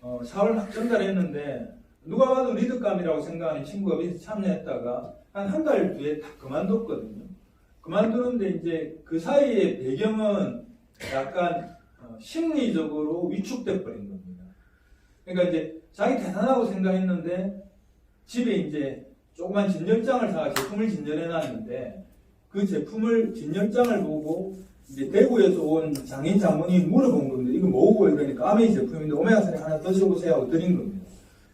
어, 막 전달했는데 누가 봐도 리드감이라고 생각하는 친구가 참여했다가 한 한 달 뒤에 다 그만뒀거든요. 그만두는데 이제 그 사이의 배경은 약간 어, 심리적으로 위축돼 버린 겁니다. 그러니까 이제 자기 대단하고 생각했는데 집에 이제 조그만 진열장을 사가 제품을 진열해 놨는데 그 제품을 진열장을 보고 이제 대구에서 온 장인 장모님이 물어본 겁니다. 이거 뭐고 이러니까 아메이 제품인데 오메가3 하나 드셔보세요 드린 겁니다.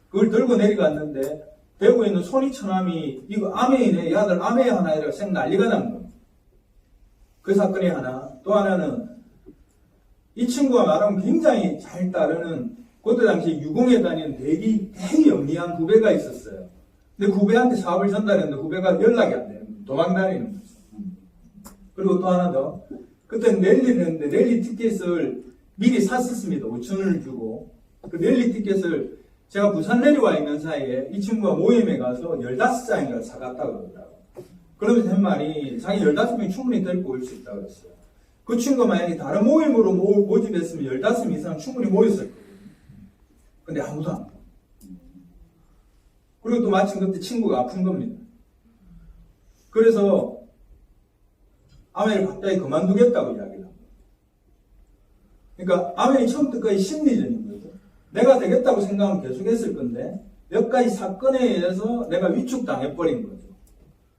그걸 들고 내려갔는데 대구에 있는 손이 처남이 이거 아메이네 이 아들 아메이 하나 이라고 생 난리가 난 겁니다. 그 사건이 하나 또 하나는 이 친구가 말하면 굉장히 잘 따르는 그때 당시 유공에 다니는 대기 되게 영리한 후배가 있었어요. 근데 그 후배한테 사업을 전달했는데 후배가 연락이 안 돼요. 도망 다니는 거죠. 그리고 또 하나 더. 그때 랠리를 했는데 랠리 티켓을 미리 샀었습니다. 5천원을 주고. 그 랠리 티켓을 제가 부산 내려와 있는 사이에 이 친구가 모임에 가서 15장인가 사갔다고 그러더라고요. 그러면서 한 말이 자기 15명이 충분히 데리고 올 수 있다고 그랬어요. 그 친구가 만약에 다른 모임으로 모, 모집했으면 15명 이상 충분히 모였을 거예요. 근데 아무도 안 와. 그리고 또 마침 그때 친구가 아픈 겁니다. 그래서 아멘을 갑자기 그만두겠다고 이야기를 합니다. 그러니까 아멘이 처음부터까지 심리적인 거죠. 내가 되겠다고 생각하면 계속했을 건데 몇 가지 사건에 의해서 내가 위축당해버린 거죠.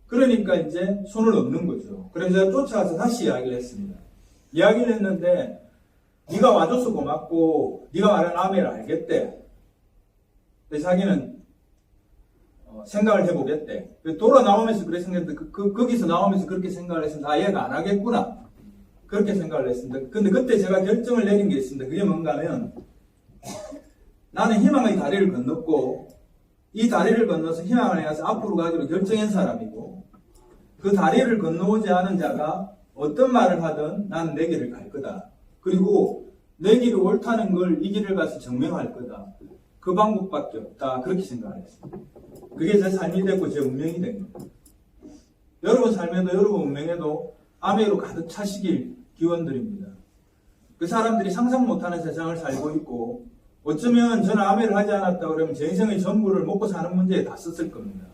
그러니까 이제 손을 놓는 거죠. 그래서 제가 쫓아가서 다시 이야기를 했습니다. 이야기를 했는데 네가 와줘서 고맙고 네가 말하는 아멘을 알겠대. 근데 자기는 어, 생각을 해보겠대. 돌아 나오면서 그래 생각했는데 그, 그, 거기서 나오면서 그렇게 생각을 했습니다. 아 얘가 안 하겠구나. 그렇게 생각을 했습니다. 근데 그때 제가 결정을 내린 게 있습니다. 그게 뭔가 하면 나는 희망의 다리를 건넜고 이 다리를 건너서 희망을 향해서 앞으로 가기로 결정한 사람이고 그 다리를 건너오지 않은 자가 어떤 말을 하든 나는 내 길을 갈 거다. 그리고 내 길이 옳다는 걸 이 길을 가서 증명할 거다. 그 방법밖에 없다. 그렇게 생각을 했습니다. 그게 제 삶이 됐고 제 운명이 된 겁니다. 여러분 삶에도 여러분 운명에도 아메로 가득 차시길 기원드립니다. 그 사람들이 상상 못하는 세상을 살고 있고 어쩌면 저는 아메를 하지 않았다 그러면 제 인생의 전부를 먹고 사는 문제에 다 썼을 겁니다.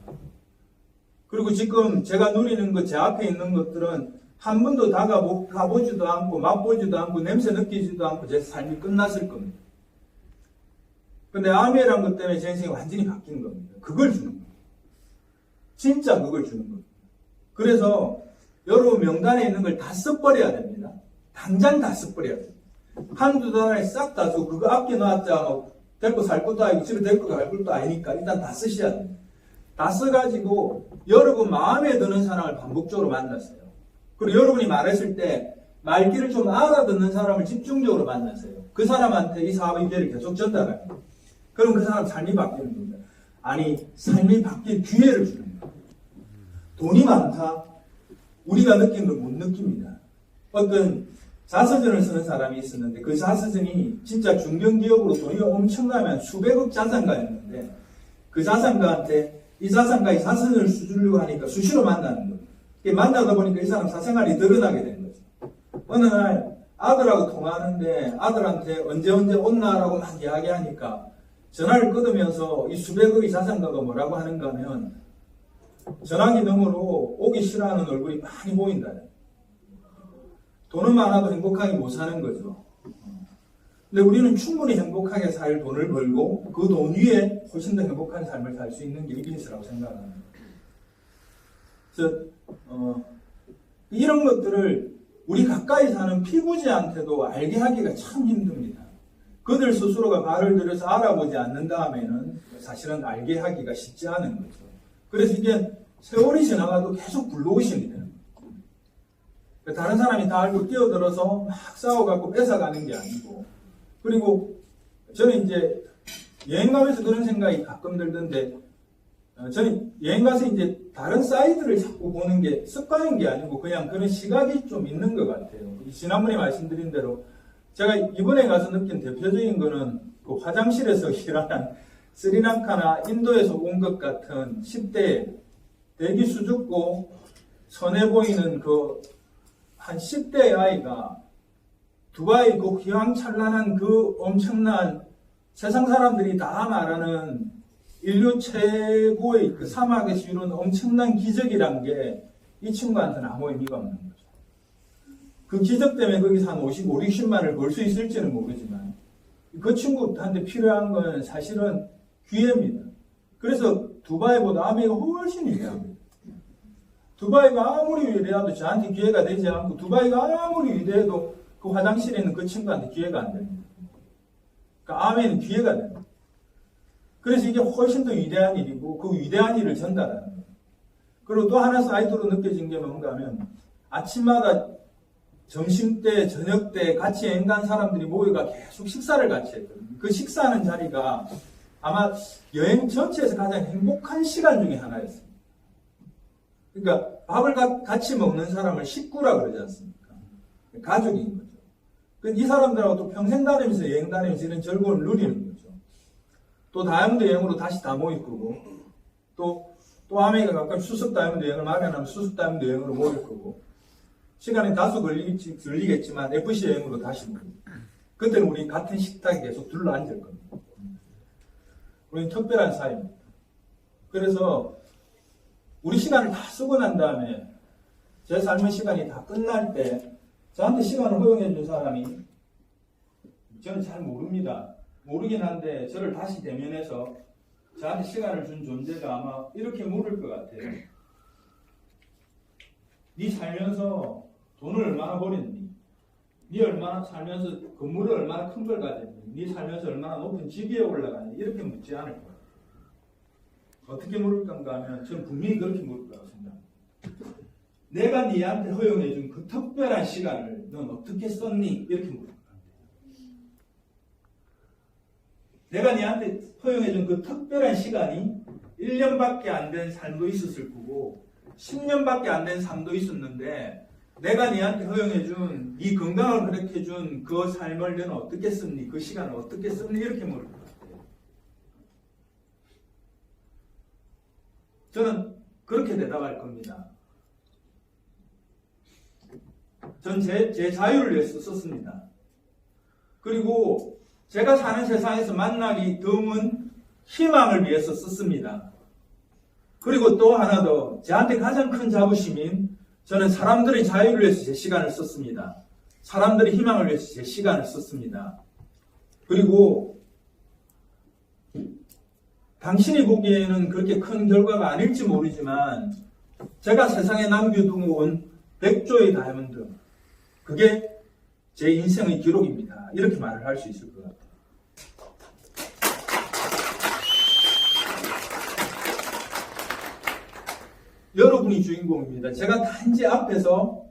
그리고 지금 제가 누리는 것, 제 앞에 있는 것들은 한 번도 다가보, 가보지도 않고 맛보지도 않고 냄새 느끼지도 않고 제 삶이 끝났을 겁니다. 근데 아메란 것 때문에 제 인생이 완전히 바뀐 겁니다. 그걸 주는 거예요. 진짜 그걸 주는 겁니다. 그래서 여러분 명단에 있는 걸 다 써버려야 됩니다. 당장 다 써버려야 됩니다. 한두 달에 싹다 쓰고 그거 아껴 놨자 뭐 데리고 살 것도 아니고 집에 데리고 갈 것도 아니니까 일단 다 쓰셔야 됩니다. 다 써가지고 여러분 마음에 드는 사람을 반복적으로 만나세요. 그리고 여러분이 말했을 때 말귀를 좀 알아듣는 사람을 집중적으로 만나세요. 그 사람한테 이 사업 이대를 계속 전달합니다. 그럼 그 사람 삶이 바뀌는 겁니다. 아니 삶이 바뀔 기회를 주는 거예요. 돈이 많다. 우리가 느낀 걸 못 느낍니다. 어떤 자서전을 쓰는 사람이 있었는데 그 자서전이 진짜 중견기업으로 돈이 엄청나면 수백억 자산가였는데 그 자산가한테 이 자산가의 자서전을 수주려고 하니까 수시로 만나는 거예요. 만나다 보니까 이 사람 사생활이 드러나게 된 거죠. 어느 날 아들하고 통화하는데 아들한테 언제 언제 온나라고 막 이야기하니까 전화를 끊으면서 이 수백억의 자산가가 뭐라고 하는가 하면 전화기 너머로 오기 싫어하는 얼굴이 많이 보인다. 돈은 많아도 행복하게 못 사는 거죠. 근데 우리는 충분히 행복하게 살 돈을 벌고 그 돈 위에 훨씬 더 행복한 삶을 살 수 있는 게 비즈니스라고 생각합니다. 그래서 어, 이런 것들을 우리 가까이 사는 피부지한테도 알게 하기가 참 힘듭니다. 그들 스스로가 발을 들여서 알아보지 않는 다음에는 사실은 알게 하기가 쉽지 않은 거죠. 그래서 이게 세월이 지나가도 계속 거예요. 다른 사람이 다 알고 뛰어들어서 막 싸워갖고 뺏어가는 게 아니고 그리고 저는 이제 여행 가면서 그런 생각이 가끔 들던데 어, 저는 여행 가서 이제 다른 사이드를 자꾸 보는 게 습관인 게 아니고 그냥 그런 시각이 좀 있는 것 같아요. 지난번에 말씀드린 대로 제가 이번에 가서 느낀 대표적인 거는 그 화장실에서 일하는 스리랑카나 인도에서 온 것 같은 10대 대기 수줍고 선해 보이는 그 한 10대의 아이가 두바이 그 휘황찬란한 그 엄청난 세상 사람들이 다 말하는 인류 최고의 그 사막에서 이룬 엄청난 기적이란 게 이 친구한테는 아무 의미가 없는 거죠. 그 기적 때문에 거기서 한 50, 5, 60만을 벌 수 있을지는 모르지만 그 친구한테 필요한 건 사실은 기회입니다. 그래서 두바이보다 아메리가 훨씬 위대합니다. 두바이가 아무리 위대해도 저한테 기회가 되지 않고 두바이가 아무리 위대해도 그 화장실에 있는 그 친구한테 기회가 안 됩니다. 그러니까 아멘은 기회가 됩니다. 그래서 이게 훨씬 더 위대한 일이고 그 위대한 일을 전달하는 거예요. 그리고 또 하나 사이드로 느껴진 게 뭔가 하면 아침마다 점심 때, 저녁 때 같이 여행 간 사람들이 모여가 계속 식사를 같이 했거든요. 그 식사하는 자리가 아마 여행 전체에서 가장 행복한 시간 중에 하나였습니다. 그러니까 밥을 가- 같이 먹는 사람을 식구라 그러지 않습니까? 가족인 거죠. 그이 사람들하고 또 평생 다니면서 여행 다니면서 이런 즐거움을 누리는 거죠. 또 다이아몬드 여행으로 다시 다 모일 거고, 또, 또 아메리카 가끔 수습 다이아몬드 여행을 마련하면 수습 다이아몬드 여행으로 모일 거고, 시간이 다소 걸리겠지, 걸리겠지만 FC 여행으로 다시 거고, 그때는 우리 같은 식탁에 계속 둘러 앉을 겁니다. 우리는 특별한 사이입니다. 그래서 우리 시간을 다 쓰고 난 다음에 제 삶의 시간이 다 끝날 때 저한테 시간을 허용해 준 사람이 저는 잘 모릅니다. 모르긴 한데 저를 다시 대면해서 저한테 시간을 준 존재가 아마 이렇게 물을 것 같아요. 네 살면서 돈을 얼마나 벌었니? 네 얼마나 살면서 건물을 얼마나 큰 걸 가졌니? 네 살면서 얼마나 높은 집 위에 올라가니? 이렇게 묻지 않을 거예요. 어떻게 물을 건가 하면 저는 분명히 그렇게 물을 거라고 생각합니다. 내가 네한테 허용해 준 그 특별한 시간을 넌 어떻게 썼니? 이렇게 물을 거예요. 내가 네한테 허용해 준 그 특별한 시간이 1년밖에 안 된 삶도 있었을 거고 10년밖에 안 된 삶도 있었는데 내가 네한테 허용해 준이 건강을 그렇게 준 그 삶을 너는 어떻게 썼니? 그 시간을 어떻게 썼니? 이렇게 물을 것 같아요. 저는 그렇게 대답할 겁니다. 전 제, 제 자유를 위해서 썼습니다. 그리고 제가 사는 세상에서 만나기 드문 희망을 위해서 썼습니다. 그리고 또 하나 더, 저한테 가장 큰 자부심인 저는 사람들의 자유를 위해서 제 시간을 썼습니다. 사람들의 희망을 위해서 제 시간을 썼습니다. 그리고 당신이 보기에는 그렇게 큰 결과가 아닐지 모르지만 제가 세상에 남겨두고 100조의 다이아몬드 그게 제 인생의 기록입니다. 이렇게 말을 할 수 있을 것 같아요. 여러분이 주인공입니다. 제가 단지 앞에서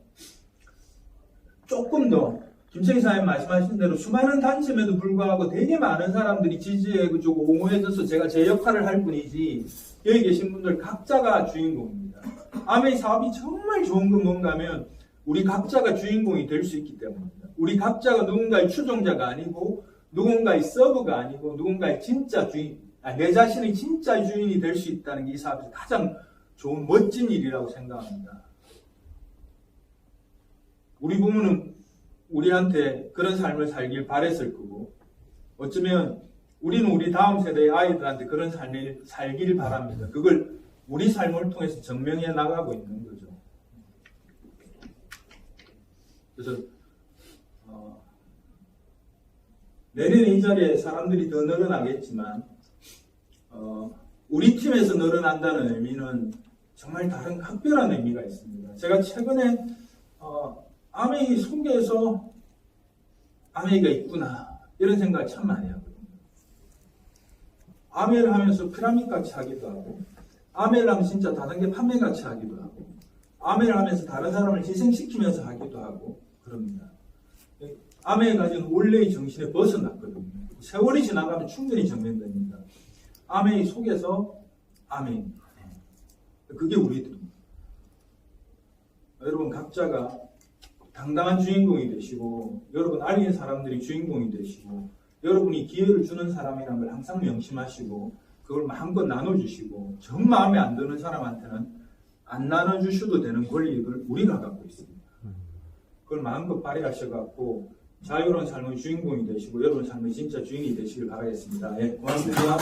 조금 더 김철희 사님 말씀하신 대로 수많은 단점에도 불구하고 되게 많은 사람들이 지지해 주고 옹호해줘서 제가 제 역할을 할 뿐이지 여기 계신 분들 각자가 주인공입니다. 아멘 사업이 정말 좋은 건 뭔가 하면 우리 각자가 주인공이 될 수 있기 때문입니다. 우리 각자가 누군가의 추종자가 아니고 누군가의 서브가 아니고 누군가의 진짜 주인, 아, 내 자신의 진짜 주인이 될 수 있다는 게 이 사업에서 가장 좋은 멋진 일이라고 생각합니다. 우리 부모는 우리한테 그런 삶을 살길 바랬을 거고 어쩌면 우리는 우리 다음 세대의 아이들한테 그런 삶을 살길 바랍니다. 그걸 우리 삶을 통해서 증명해 나가고 있는 거죠. 그래서 어, 내년에 이 자리에 사람들이 더 늘어나겠지만 어, 우리 팀에서 늘어난다는 의미는 정말 다른 각별한 의미가 있습니다. 제가 최근에 어, 아메이 속에서 아메이가 있구나 이런 생각을 참 많이 하거든요. 아메를 하면서 피라미드 같이 하기도 하고 아메를 하면 진짜 다단계 판매 같이 하기도 하고 아메를 하면서 다른 사람을 희생시키면서 하기도 하고 그럽니다. 아메에 가진 원래의 정신에 벗어났거든요. 세월이 지나가면 충분히 정면됩니다. 아메의 속에서 아메입니다. 그게 우리들입니다. 여러분 각자가 당당한 주인공이 되시고 여러분 알린 사람들이 주인공이 되시고 여러분이 기회를 주는 사람이라는 걸 항상 명심하시고 그걸 마음껏 나눠주시고 정 마음에 안 드는 사람한테는 안 나눠주셔도 되는 권리를 우리가 갖고 있습니다. 그걸 마음껏 발휘하셔갖고 자유로운 삶의 주인공이 되시고 여러분 삶의 진짜 주인이 되시길 바라겠습니다. 예, 고맙습니다.